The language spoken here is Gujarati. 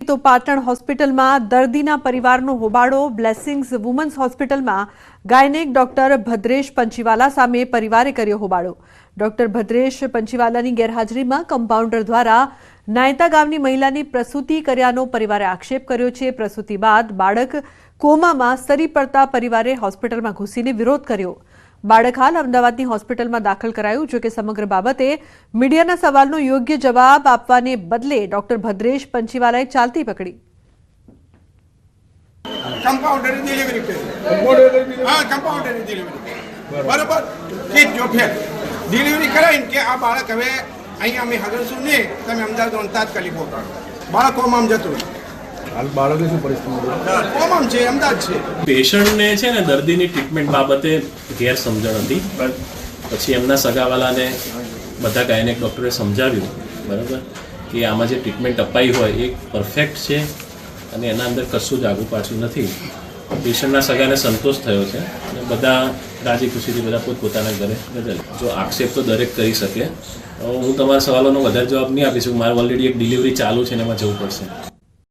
તો પાટણ હોસ્પિટલમાં દર્દીના પરિવારનો હોબાળો, બ્લેસિંગ્સ વુમન્સ હોસ્પિટલમાં ગાયનેક ડોક્ટર ભદ્રેશ પંચીવાલા સામે પરિવારે કર્યો હોબાળો. ડોક્ટર ભદ્રેશ પંચીવાલાની ગેરહાજરીમાં કમ્પાઉન્ડર દ્વારા નાયતા ગામની મહિલાની પ્રસૂતિ કર્યાનો પરિવારે આક્ષેપ કર્યો છે. પ્રસૂતિ બાદ બાળક કોમામાં સરી પડતા પરિવારે હોસ્પિટલમાં ઘૂસીને વિરોધ કર્યો. બાળક હાલ અમદાવાદની હોસ્પિટલમાં દાખલ કરાયું જોકે સમગ્ર બાબતે મીડિયાના સવાલનો યોગ્ય જવાબ આપવાને બદલે ડોક્ટર ભદ્રેશ પંચીવાલાએ ચાલતી પકડી. કમ્પાઉન્ડરની ડિલિવરી કરી. હા કમ્પાઉન્ડરની ડિલિવરી કરી. બરોબર? ઠીક જો ડિલિવરી કરાવીને કે આ બાળક હવે અહીંયા અમે હગરશું નહીં તમે અમદાવાદ તાત્કાલિક પહોંચાડો. બાળકોમાં જતું હાલ બાળકની શું પરિસ્થિતિ? છે અમદાવાદ છે. પેશન્ટને છે ને દર્દીની ટ્રીટમેન્ટ બાબતે ગેરસમજણ હતી પણ પછી એમના સગાવાલાને બધા ગાયનેક ડૉક્ટરે સમજાવ્યું બરાબર? કે આમાં જે ટ્રીટમેન્ટ અપાઈ હોય એ પરફેક્ટ છે અને એના અંદર કશું જ આગું પાછું નથી. પેશન્ટના સગાને સંતોષ થયો છે અને બધા રાજી ખુશીથી બધા પોતપોતાના ઘરે બદલ જો આક્ષેપ તો દરેક કરી શકે. હું તમારા સવાલોનો વધારે જવાબ નહીં આપીશ શકું મારે ઓલરેડી એક ડિલિવરી ચાલુ છે ને એમાં જવું પડશે.